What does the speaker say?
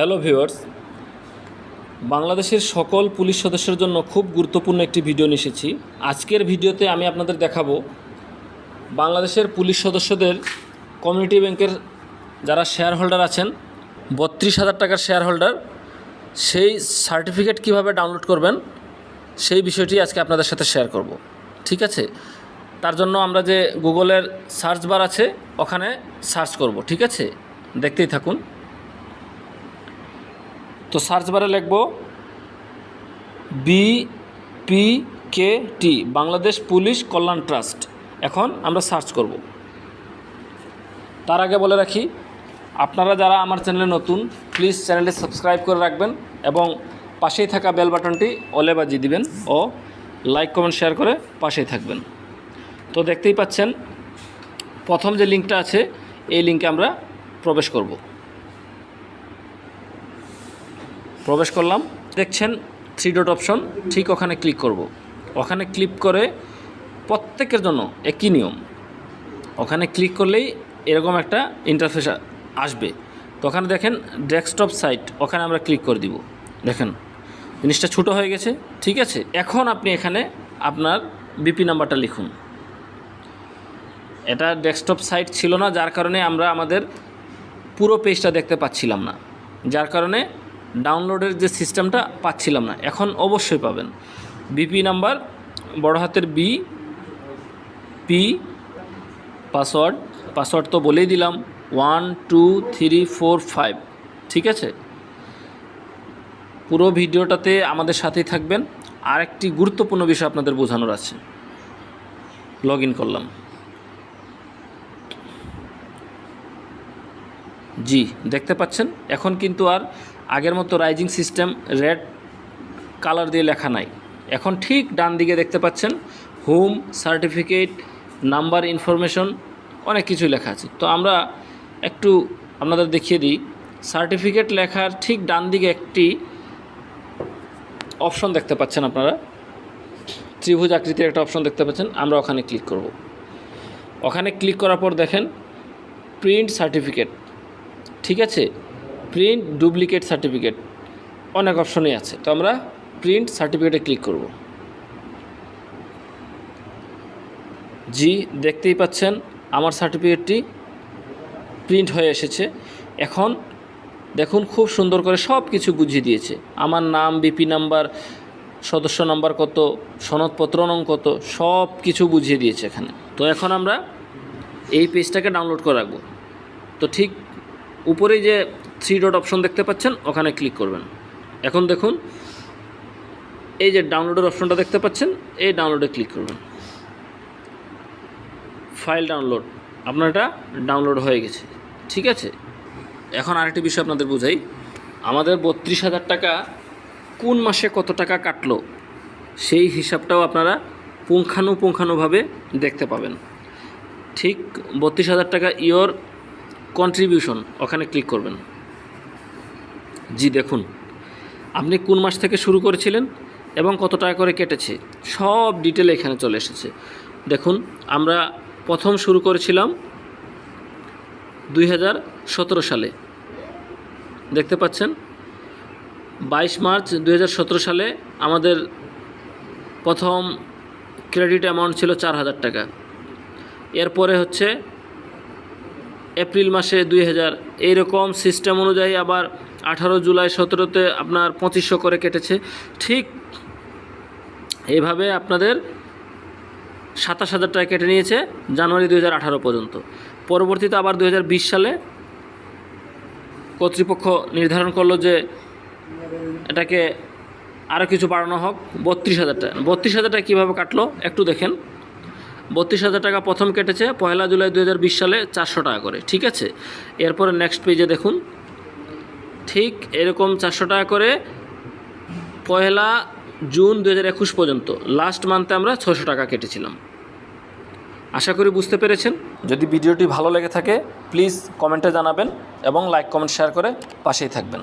Hello viewers, বাংলাদেশের সকল police সদস্যের জন্য খুব গুরুত্বপূর্ণ একটি ভিডিও নিয়ে এসেছি। আজকের ভিডিওতে আমি আপনাদের দেখাবো বাংলাদেশের পুলিশ সদস্যদের কমিউনিটি ব্যাংকের যারা শেয়ার হোল্ডার আছেন, বত্রিশ হাজার টাকার শেয়ার হোল্ডার সেই সার্টিফিকেট কীভাবে ডাউনলোড করবেন, সেই বিষয়টি আজকে আপনাদের সাথে শেয়ার করব। ঠিক আছে? তার জন্য আমরা যে গুগলের সার্চ বার আছে, ওখানে সার্চ করব। ঠিক আছে? দেখতেই থাকুন। তো সার্চ বারে লিখব B P K T Bangladesh police কল্যাণ ট্রাস্ট। এখন আমরা সার্চ করব। তার আগে বলে রাখি, আপনারা যারা আমার চ্যানেলে নতুন, প্লিজ চ্যানেলটি সাবস্ক্রাইব করে রাখবেন এবং পাশেই থাকা বেল বাটনটি অলে বাজিয়ে দিবেন ও লাইক, কমেন্ট, শেয়ার করে পাশেই থাকবেন। তো দেখতেই পাচ্ছেন, প্রথম যে লিঙ্কটা আছে, এই লিঙ্কে আমরা প্রবেশ করব। প্রবেশ করলাম। দেখছেন থ্রি ডট অপশন ঠিক ওখানে ক্লিক করব। ওখানে ক্লিক করে প্রত্যেকের জন্য একই নিয়ম। ওখানে ক্লিক করলেই এরকম একটা ইন্টারফেস আসবে। তো ওখানে দেখেন ডেস্কটপ সাইট ওখানে আমরা ক্লিক করে দিব। দেখেন, জিনিসটা ছোটো হয়ে গেছে, ঠিক আছে? এখন আপনি এখানে আপনার বিপি নাম্বারটা লিখুন। এটা ডেস্কটপ সাইট ছিল না, যার কারণে আমরা আমাদের পুরো পেজটা দেখতে পাচ্ছিলাম না। যার কারণে ডাউনলোডের যে সিস্টেমটা পাচ্ছিলাম না, এখন অবশ্যই পাবেন। বিপি নাম্বার, বড় হাতের বি, পি, পাসওয়ার্ড পাসওয়ার্ড তো বলেই দিলাম, one, two, three, four, five, ঠিক আছে? পুরো ভিডিওটাতে আমাদের সাথেই থাকবেন। আর একটি গুরুত্বপূর্ণ বিষয় আপনাদের বোঝানোর আছে। লগ ইন করলাম। জি, দেখতে পাচ্ছেন? এখন কিন্তু আর আগের মতো রাইজিং সিস্টেম রেড কালার দিয়ে লেখা নাই। এখন ঠিক ডান দিকে দেখতে পাচ্ছেন, হোম, সার্টিফিকেট, নাম্বার ইনফরমেশন, অনেক কিছু লেখা আছে। তো আমরা একটু আপনাদের দেখিয়ে দিই, সার্টিফিকেট লেখার ঠিক ডান দিকে একটি অপশন দেখতে পাচ্ছেন আপনারা। ত্রিভুজ আকৃতির একটা অপশন দেখতে পাচ্ছেন, আমরা ওখানে ক্লিক করব। ওখানে ক্লিক করার পর দেখেন, প্রিন্ট সার্টিফিকেট, ঠিক আছে? Print duplicate certificate. অনেক অপশনই আছে। তো আমরা প্রিন্ট সার্টিফিকেটে ক্লিক করব। জি, দেখতেই পাচ্ছেন আমার সার্টিফিকেটটি প্রিন্ট হয়ে এসেছে। এখন দেখুন, খুব সুন্দর করে সব কিছু বুঝিয়ে দিয়েছে। আমার নাম, বিপি নাম্বার, সদস্য নাম্বার কত, সনদপত্র নং কত সব কিছু বুঝিয়ে দিয়েছে এখানে। তো এখন আমরা এই পেজটাকে ডাউনলোড করে রাখব। তো ঠিক উপরেই যে থ্রি ডট অপশন দেখতে পাচ্ছেন, ওখানে ক্লিক করবেন। এখন দেখুন, এই যে ডাউনলোডের অপশনটা দেখতে পাচ্ছেন, এই ডাউনলোডে ক্লিক করবেন। ফাইল ডাউনলোড আপনার এটা ডাউনলোড হয়ে গেছে, ঠিক আছে? এখন আরেকটি বিষয় আপনাদের বোঝাই। আমাদের বত্রিশ হাজার টাকা কোন মাসে কত টাকা কাটলো, সেই হিসাবটাও আপনারা পুঙ্খানুপুঙ্খানুভাবে দেখতে পাবেন। ঠিক বত্রিশ হাজার টাকা ইয়র কন্ট্রিবিউশন, ওখানে ক্লিক করবেন। জি, দেখুন। আপনি কোন মাস থেকে শুরু করেছিলেন এবং কত টাকা করে কেটেছে, সব ডিটেল এখানে চলে এসেছে। দেখুন, আমরা প্রথম শুরু করেছিলাম দুই হাজার সতেরো সালে। দেখতে পাচ্ছেন, বাইশ মার্চ দুই হাজার সতেরো সালে আমাদের প্রথম ক্রেডিট অ্যামাউন্ট ছিল চার হাজার টাকা। এরপরে হচ্ছে এপ্রিল মাসে দুই হাজার, এইরকম সিস্টেম অনুযায়ী আবার আঠারো জুলাই সতেরোতে আপনার পঁচিশশো করে কেটেছে। ঠিক এইভাবে আপনাদের সাতাশ হাজার টাকা কেটে নিয়েছে জানুয়ারি দুই হাজার আঠারো পর্যন্ত। পরবর্তীতে আবার দুই হাজার বিশ সালে কর্তৃপক্ষ নির্ধারণ করল যে এটাকে আরও কিছু বাড়ানো হোক। বত্রিশ হাজার টাকা, বত্রিশ হাজার টাকা কীভাবে কাটলো একটু দেখেন। বত্রিশ হাজার টাকা প্রথম কেটেছে পয়লা জুলাই দু হাজার বিশ সালে চারশো টাকা করে, ঠিক আছে? এরপরে নেক্সট পেজে দেখুন। ঠিক এরকম চারশো টাকা করে পয়লা জুন দু হাজার একুশ পর্যন্ত। লাস্ট মান্থে আমরা ছশো টাকা কেটেছিলাম। আশা করি বুঝতে পেরেছেন। যদি ভিডিওটি ভালো লেগে থাকে প্লিজ কমেন্টে জানাবেন এবং লাইক কমেন্ট শেয়ার করে পাশেই থাকবেন।